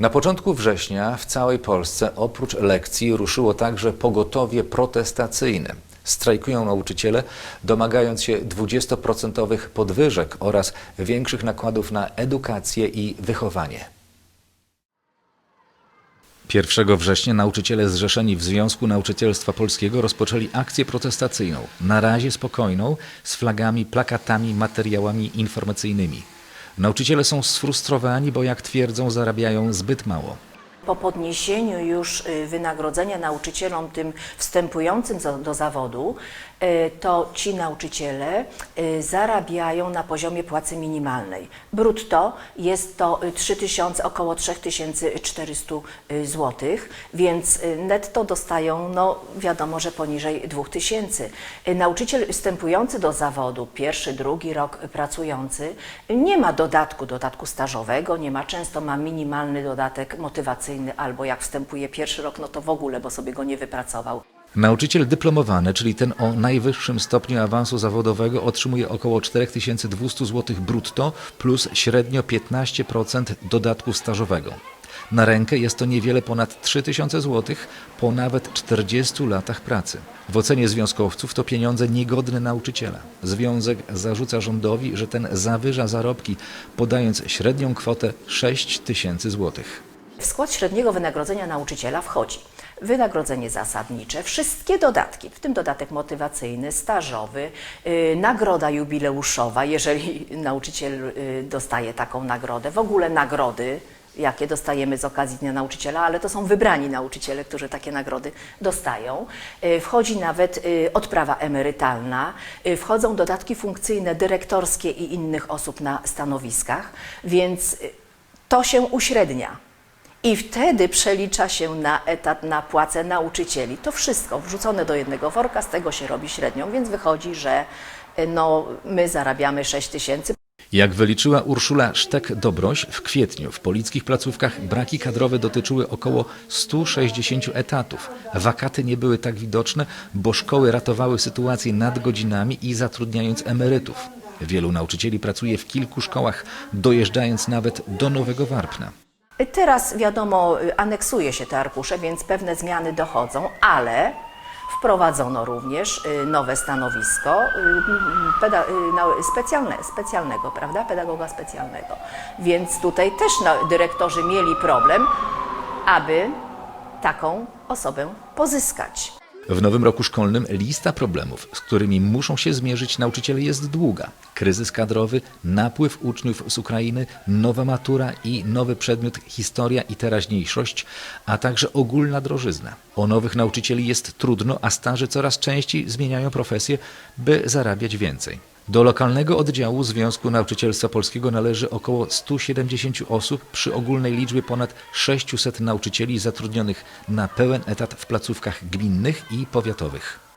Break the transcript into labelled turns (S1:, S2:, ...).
S1: Na początku września w całej Polsce oprócz lekcji ruszyło także pogotowie protestacyjne. Strajkują nauczyciele, domagając się 20% podwyżek oraz większych nakładów na edukację i wychowanie. 1 września nauczyciele zrzeszeni w Związku Nauczycielstwa Polskiego rozpoczęli akcję protestacyjną, na razie spokojną, z flagami, plakatami, materiałami informacyjnymi. Nauczyciele są sfrustrowani, bo jak twierdzą, zarabiają zbyt mało.
S2: Po podniesieniu już y, wynagrodzenia nauczycielom tym wstępującym do, zawodu, y, to ci nauczyciele y, zarabiają na poziomie płacy minimalnej. Brutto jest to y, 3000, około 3400 zł, więc netto dostają, no wiadomo, że poniżej 2000. Y, Nauczyciel wstępujący do zawodu, pierwszy, drugi rok pracujący, nie ma dodatku, dodatku stażowego, nie ma, często ma minimalny dodatek motywacyjny, albo jak wstępuje pierwszy rok, no to w ogóle, bo sobie go nie wypracował.
S1: Nauczyciel dyplomowany, czyli ten o najwyższym stopniu awansu zawodowego, otrzymuje około 4200 zł brutto plus średnio 15% dodatku stażowego. Na rękę jest to niewiele ponad 3000 zł po nawet 40 latach pracy. W ocenie związkowców to pieniądze niegodne nauczyciela. Związek zarzuca rządowi, że ten zawyża zarobki, podając średnią kwotę 6 tysięcy złotych.
S2: W skład średniego wynagrodzenia nauczyciela wchodzi wynagrodzenie zasadnicze, wszystkie dodatki, w tym dodatek motywacyjny, stażowy, yy, nagroda jubileuszowa, jeżeli nauczyciel yy, dostaje taką nagrodę, w ogóle nagrody, jakie dostajemy z okazji Dnia Nauczyciela, ale to są wybrani nauczyciele, którzy takie nagrody dostają. Yy, Wchodzi nawet yy, odprawa emerytalna, yy, wchodzą dodatki funkcyjne, dyrektorskie i innych osób na stanowiskach, więc to się uśrednia. I wtedy przelicza się na etat, na płacę nauczycieli. To wszystko wrzucone do jednego worka, z tego się robi średnią, więc wychodzi, że y, no, my zarabiamy 6 tysięcy.
S1: Jak wyliczyła Urszula Sztek-Dobroś, w kwietniu w polickich placówkach braki kadrowe dotyczyły około 160 etatów. Wakaty nie były tak widoczne, bo szkoły ratowały sytuację nadgodzinami i zatrudniając emerytów. Wielu nauczycieli pracuje w kilku szkołach, dojeżdżając nawet do Nowego Warpna.
S2: Teraz wiadomo, aneksuje się te arkusze, więc pewne zmiany dochodzą, ale wprowadzono również y, nowe stanowisko y, y, specjalne, specjalnego, prawda? Pedagoga specjalnego. Więc tutaj też dyrektorzy mieli problem, aby taką osobę pozyskać.
S1: W nowym roku szkolnym lista problemów, z którymi muszą się zmierzyć nauczyciele jest długa. Kryzys kadrowy, napływ uczniów z Ukrainy, nowa matura i nowy przedmiot historia i teraźniejszość, a także ogólna drożyzna. O nowych nauczycieli jest trudno, a starzy coraz częściej zmieniają profesję, by zarabiać więcej. Do lokalnego oddziału Związku Nauczycielstwa Polskiego należy około 170 osób przy ogólnej liczbie ponad 600 nauczycieli zatrudnionych na pełen etat w placówkach gminnych i powiatowych.